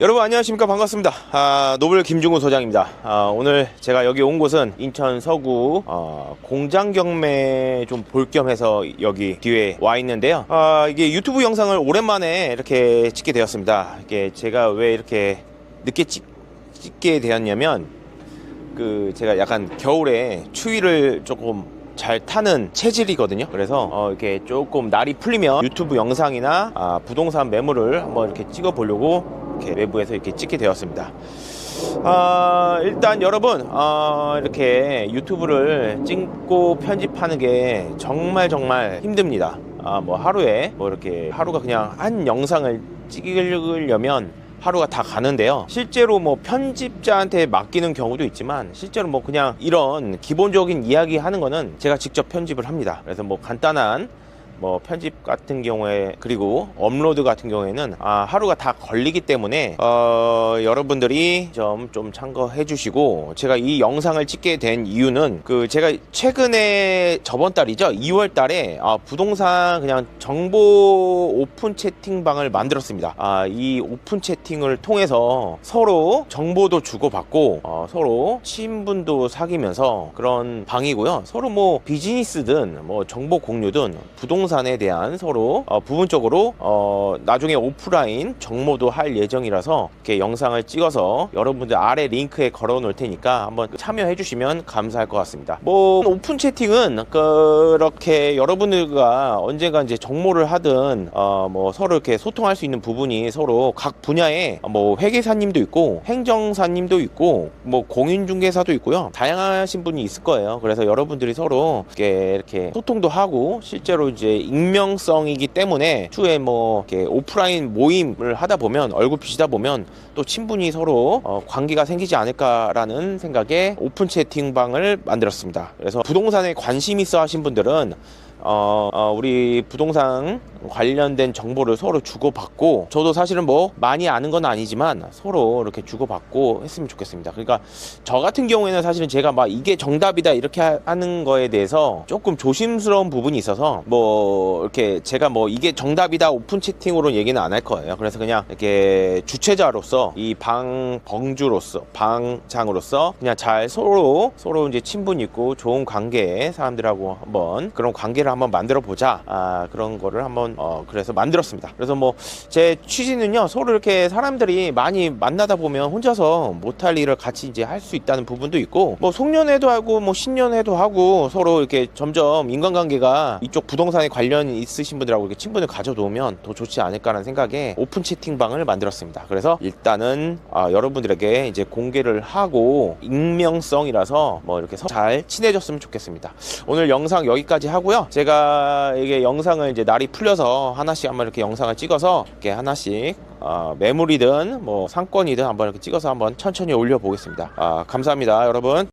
여러분 안녕하십니까? 반갑습니다. 아, 노블 김중우 소장입니다. 아, 오늘 제가 여기 온 곳은 인천 서구 어, 공장 경매 좀 볼 겸 해서 여기 뒤에 와 있는데요. 아, 이게 유튜브 영상을 오랜만에 이렇게 찍게 되었습니다. 이게 제가 왜 이렇게 늦게 찍, 찍게 되었냐면 그 제가 약간 겨울에 추위를 조금 잘 타는 체질이거든요. 그래서 어, 이렇게 조금 날이 풀리면 유튜브 영상이나 아, 부동산 매물을 한번 이렇게 찍어 보려고 이렇게 외부에서 이렇게 찍게 되었습니다. 아, 일단 여러분 어, 이렇게 유튜브를 찍고 편집하는 게 정말 정말 힘듭니다. 아, 뭐 하루에 뭐 이렇게 하루가 그냥 한 영상을 찍으려면 하루가 다 가는데요. 실제로 뭐 편집자한테 맡기는 경우도 있지만 실제로 뭐 그냥 이런 기본적인 이야기 하는 거는 제가 직접 편집을 합니다. 그래서 뭐 간단한 뭐 편집 같은 경우에 그리고 업로드 같은 경우에는 아, 하루가 다 걸리기 때문에 어, 여러분들이 좀 좀 참고해 주시고 제가 이 영상을 찍게 된 이유는 그 제가 최근에 저번 달이죠? 2월 달에 아, 부동산 그냥 정보 오픈 채팅방을 만들었습니다. 아, 이 오픈 채팅을 통해서 서로 정보도 주고받고 어, 서로 친분도 사귀면서 그런 방이고요. 서로 뭐 비즈니스든 뭐 정보 공유든 부동산 에 대한 서로 어, 부분적으로 어, 나중에 오프라인 정모도 할 예정이라서 이렇게 영상을 찍어서 여러분들 아래 링크에 걸어 놓을 테니까 한번 참여해 주시면 감사할 것 같습니다. 뭐 오픈 채팅은 그렇게 여러분들과 언젠가 이제 정모를 하든 어, 뭐 서로 이렇게 소통할 수 있는 부분이 서로 각 분야에 뭐 회계사님도 있고 행정사님도 있고 뭐 공인중개사도 있고요. 다양하신 분이 있을 거예요. 그래서 여러분들이 서로 이렇게, 이렇게 소통도 하고 실제로 이제 익명성이기 때문에 추후에 뭐 이렇게 오프라인 모임을 하다 보면 얼굴 비시다 보면 또 친분이 서로 어, 관계가 생기지 않을까라는 생각에 오픈 채팅방을 만들었습니다. 그래서 부동산에 관심 있어 하신 분들은 어, 어, 우리 부동산 관련된 정보를 서로 주고받고 저도 사실은 뭐 많이 아는 건 아니지만 서로 이렇게 주고받고 했으면 좋겠습니다. 그러니까 저 같은 경우에는 사실은 제가 막 이게 정답이다 이렇게 하- 하는 거에 대해서 조금 조심스러운 부분이 있어서 뭐 이렇게 제가 뭐 이게 정답이다 오픈 채팅으로 얘기는 안 할 거예요. 그래서 그냥 이렇게 주최자로서 이 방 방주로서 방장으로서 그냥 잘 서로 서로 이제 친분 있고 좋은 관계 사람들하고 한번 그런 관계를 한번 만들어 보자 아, 그런 거를 한번 어, 그래서 만들었습니다. 그래서 뭐 제 취지는요 서로 이렇게 사람들이 많이 만나다 보면 혼자서 못할 일을 같이 이제 할 수 있다는 부분도 있고 뭐 송년회도 하고 뭐 신년회도 하고 서로 이렇게 점점 인간관계가 이쪽 부동산에 관련 있으신 분들하고 이렇게 친분을 가져놓으면 더 좋지 않을까라는 생각에 오픈 채팅방을 만들었습니다. 그래서 일단은 아, 여러분들에게 이제 공개를 하고 익명성이라서 뭐 이렇게 서- 잘 친해졌으면 좋겠습니다. 오늘 영상 여기까지 하고요. 제가 이게 영상을 이제 날이 풀려 서 하나씩 한번 이렇게 영상을 찍어서 이렇게 하나씩 어, 매물이든 뭐 상권이든 한번 이렇게 찍어서 한번 천천히 올려 보겠습니다. 아, 감사합니다, 여러분.